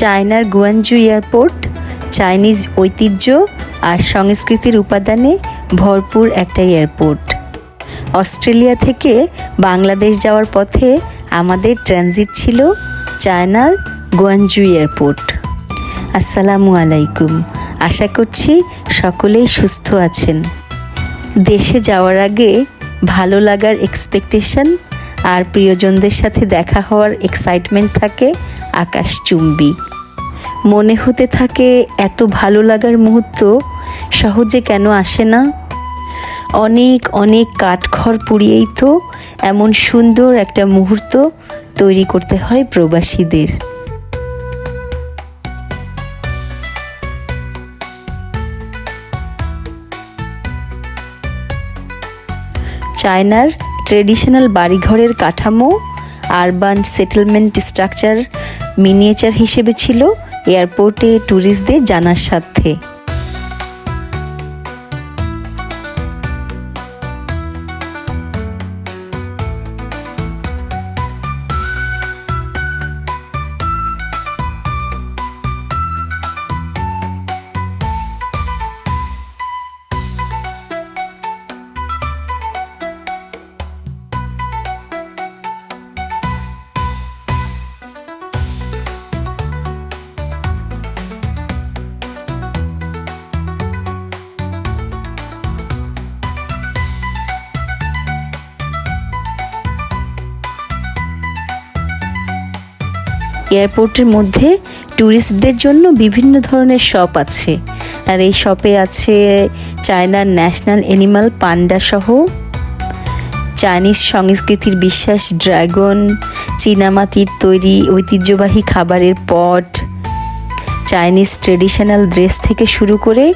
চায়নার গুয়ানজু airport, Chinese ঐতিহ্য আর সংস্কৃতির উপাদানে ভরপুর একটা এয়ারপোর্ট। অস্ট্রেলিয়া থেকে বাংলাদেশ যাওয়ার পথে আমাদের ট্রানজিট ছিল চায়নার গুয়ানজু এয়ারপোর্ট। আসসালামু আলাইকুম। আশা করছি সকলেই সুস্থ আছেন। দেশে যাওয়ার আগে ভালো লাগার এক্সপেকটেশন আর প্রিয়জনদের সাথে দেখা হওয়ার এক্সাইটমেন্ট থাকে আকাশচুম্বী। মনে হতে থাকে এত ভালো লাগার মুহূর্ত সহজে কেন আসে না? অনেক অনেক কাঠখড় পুড়িয়েই তো এমন সুন্দর একটা মুহূর্ত তৈরি করতে হয় প্রবাসীদের। চায়নার ট্রেডিশনাল বাড়িঘরের কাঠামো, আরবান সেটেলমেন্ট স্ট্রাকচার, মিনিয়েচার হিসেবে ছিল এয়ারপোর্টে ট্যুরিস্টদের জানার সাথে এয়ারপোর্টের মধ্যে ট্যুরিস্টদের জন্য বিভিন্ন ধরনের শপ আছে। আর এই শপে আছে চায়নার ন্যাশনাল অ্যানিমাল পান্ডা সহ চাইনিজ সংস্কৃতির বিশ্বাস, ড্রাগন চীনামাটির তৈরি ঐতিহ্যবাহী খাবারের পট, চাইনিজ ট্রেডিশনাল ড্রেস থেকে শুরু করে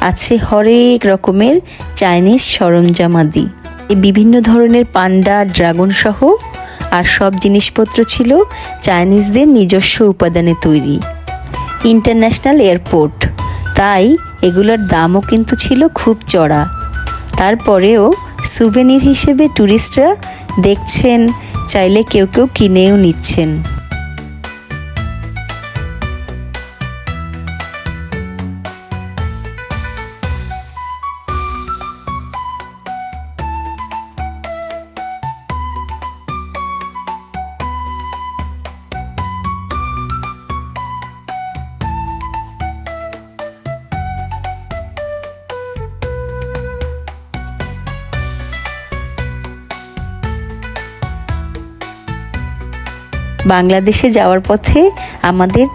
আছে হরেক রকমের চাইনিজ সরঞ্জামাদি। বিভিন্ন ধরনের পান্ডা, ড্রাগন সহ আর সব জিনিসপত্র ছিল চাইনিজদের নিজস্ব উপাদানে তৈরি। International airport. তাই এগুলোর দামও কিন্তু ছিল খুব চড়া। তারপরেও সুভেনির হিসেবে ট্যুরিস্টরা দেখছেন, চাইলে কেউ কেউ কিনেও নিচ্ছেন। বাংলাদেশে যাওয়ার পথে আমাদের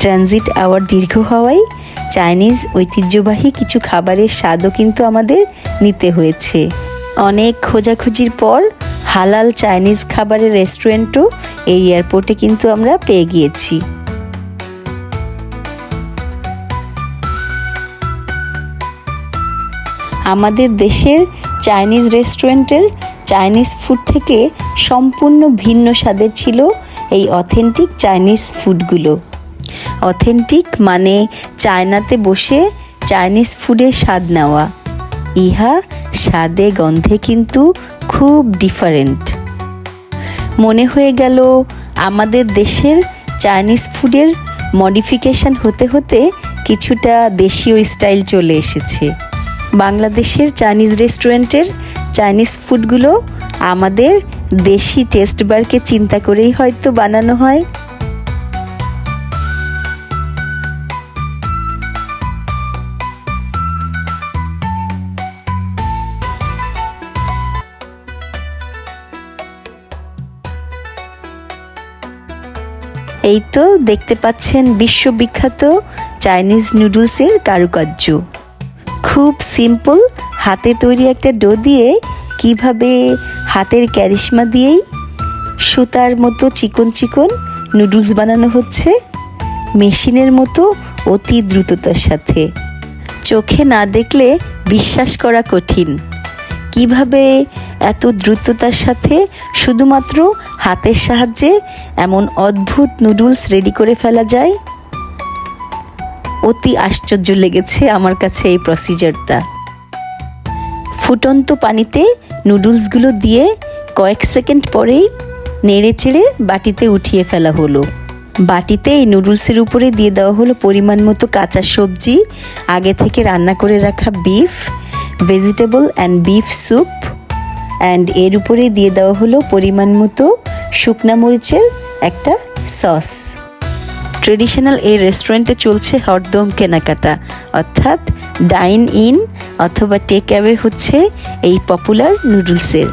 ট্রানজিট আওয়ার দীর্ঘ হওয়ায় চাইনিজ ঐতিহ্যবাহী কিছু খাবারের স্বাদও কিন্তু আমাদের নিতে হয়েছে। অনেক খোঁজাখুঁজির পর হালাল চাইনিজ খাবারের রেস্টুরেন্টও এই এয়ারপোর্টে কিন্তু আমরা পেয়ে গিয়েছি। আমাদের দেশের চাইনিজ রেস্টুরেন্টের চাইনিজ ফুড থেকে সম্পূর্ণ ভিন্ন স্বাদের ছিল এই অথেন্টিক চাইনিজ ফুডগুলো অথেন্টিক মানে চায়নাতে বসে চাইনিজ ফুডের স্বাদ নেওয়া। ইহা স্বাদে গন্ধে কিন্তু খুব ডিফারেন্ট মনে হয়ে গেল আমাদের দেশের চাইনিজ ফুডের মডিফিকেশন হতে হতে কিছুটা দেশীয় স্টাইল চলে এসেছে। বাংলাদেশের চাইনিজ রেস্টুরেন্টের চাইনিজ ফুডগুলো আমাদের দেশি টেস্ট বারকে চিন্তা করেই হয়তো বানানো হয়। এই তো দেখতে পাচ্ছেন বিশ্ববিখ্যাত চাইনিজ নুডলসের কারুকার্য। খুব সিম্পল, হাতে তৈরি একটা ডো দিয়ে কীভাবে হাতের ক্যারিশমা দিয়েই সুতার মতো চিকন চিকন নুডলস বানানো হচ্ছে, মেশিনের মতো অতি দ্রুততার সাথে। চোখে না দেখলে বিশ্বাস করা কঠিন। কীভাবে এত দ্রুততার সাথে শুধুমাত্র হাতের সাহায্যে এমন অদ্ভুত নুডলস রেডি করে ফেলা যায়? অতি আশ্চর্য লেগেছে আমার কাছে এই প্রসিজারটা। ফুটন্ত পানিতে নুডলসগুলো দিয়ে কয়েক সেকেন্ড পরেই নেড়ে চেড়ে বাটিতে উঠিয়ে ফেলা হলো। বাটিতে এই নুডলসের উপরে দিয়ে দেওয়া হলো পরিমাণ মতো কাঁচা সবজি, আগে থেকে রান্না করে রাখা beef, vegetable and beef soup, and এর উপরে দিয়ে দেওয়া হলো পরিমাণ মতো শুকনা মরিচের একটা সস। ট্রেডিশনাল এই রেস্টুরেন্টে চলছে হরদম কেনাকাটা। অর্থাৎ ডাইন ইন অথবা টেক অ্যাওয়ে হচ্ছে এই পপুলার নুডলসের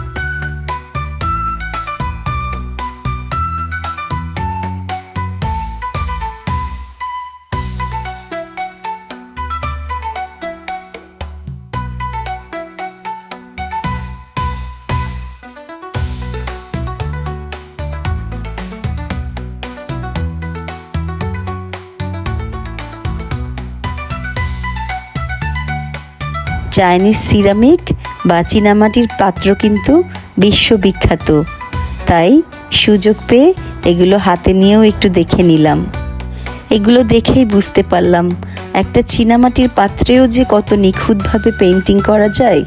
চাইনিজ সিরামিক বা চীনামাটির পাত্র কিন্তু বিশ্ববিখ্যাত। তাই সুযোগ পেয়ে এগুলো হাতে নিয়েও একটু দেখে নিলাম। এগুলো দেখেই বুঝতে পারলাম, একটা চীনামাটির পাত্রেও যে কত নিখুঁতভাবে পেন্টিং করা যায়।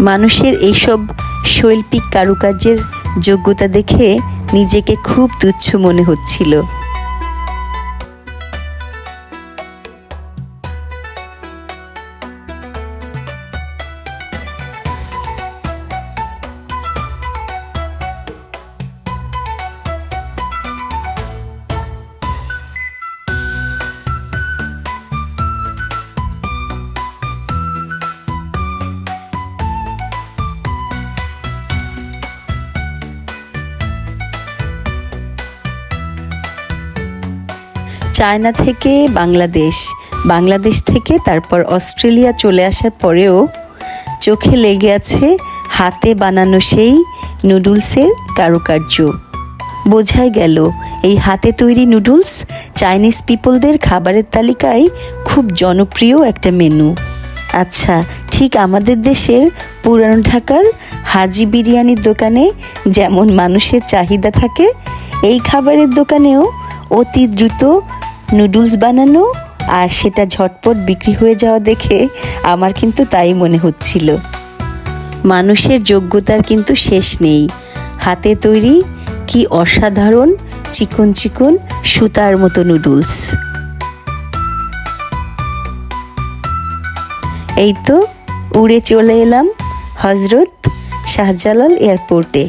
মানুষের এইসব শৈল্পিক কারুকার্যের যোগ্যতা দেখে নিজেকে খুব তুচ্ছ মনে হচ্ছিল। চায়না থেকে বাংলাদেশ বাংলাদেশ থেকে তারপর অস্ট্রেলিয়া চলে আসার পরেও চোখে লেগে আছে হাতে বানানো সেই নুডলসের কারুকার্য। বোঝাই গেল, এই হাতে তৈরি নুডলস চাইনিজ পিপলদের খাবারের তালিকায় খুব জনপ্রিয় একটা মেনু। আচ্ছা ঠিক আমাদের দেশের পুরানো ঢাকার হাজি বিরিয়ানির দোকানে যেমন মানুষের চাহিদা থাকে, এই খাবারের দোকানেও অতি দ্রুত নুডলস বানানো আর সেটা ঝটপট বিক্রি হয়ে যাওয়া দেখে আমার কিন্তু তাই মনে হচ্ছিল। মানুষের যোগ্যতার কিন্তু শেষ নেই। হাতে তৈরি কি অসাধারণ চিকন চিকন সুতার মতো নুডলস। এই তো উড়ে চলে এলাম হজরত শাহজালাল এয়ারপোর্টে।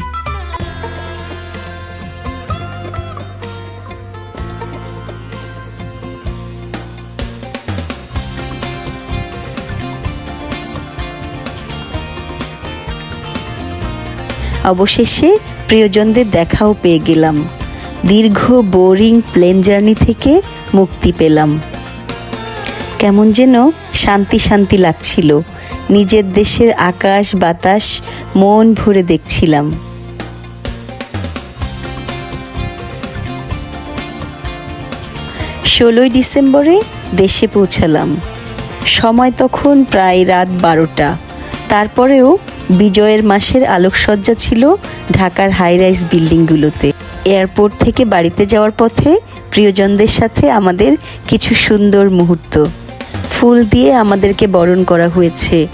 অবশেষে প্রিয়জনদের দেখাও পেয়ে গেলাম। দীর্ঘ বোরিং প্লেন জার্নি থেকে মুক্তি পেলাম। কেমন যেন শান্তি শান্তি লাগছিল। নিজের দেশের আকাশ, বাতাস, মন ভরে দেখছিলাম। ষোলোই ডিসেম্বরে দেশে পৌঁছালাম। সময় তখন প্রায় রাত বারোটা। তারপরেও বিজয়ের মাসের আলোকসজ্জা ছিল ঢাকার হাই রাইজ বিল্ডিংগুলোতে। এয়ারপোর্ট থেকে বাড়িতে যাওয়ার পথে প্রিয়জনদের সাথে আমাদের কিছু সুন্দর মুহূর্ত। ফুল দিয়ে আমাদেরকে বরণ করা হয়েছে।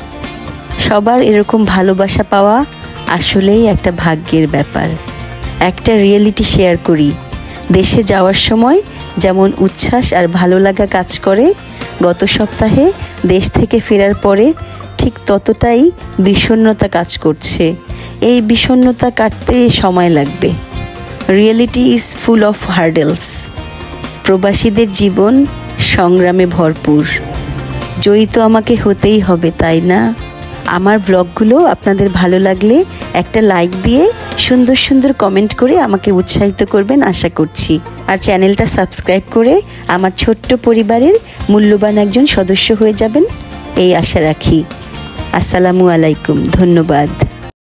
সবার এরকম ভালোবাসা পাওয়া আসলেই একটা ভাগ্যের ব্যাপার। একটা রিয়েলিটি শেয়ার করি। দেশে যাওয়ার সময় যেমন উচ্ছ্বাস আর ভালো লাগা কাজ করে গত সপ্তাহে দেশ থেকে ফেরার পরে ঠিক ততটাই বিষণ্নতা কাজ করছে। এই বিষণ্নতা কাটতে সময় লাগবে। Reality is full of hurdles প্রবাসীদের জীবন সংগ্রামে ভরপুর। জয়ী তো আমাকে হতেই হবে, তাই না? আমার ব্লগগুলো আপনাদের ভালো লাগলে একটা লাইক দিয়ে সুন্দর সুন্দর কমেন্ট করে আমাকে উৎসাহিত করবেন আশা করছি। আর চ্যানেলটা সাবস্ক্রাইব করে আমার ছোট্ট পরিবারের মূল্যবান একজন সদস্য হয়ে যাবেন, এই আশা রাখি। আসসালামু আলাইকুম, ধন্যবাদ।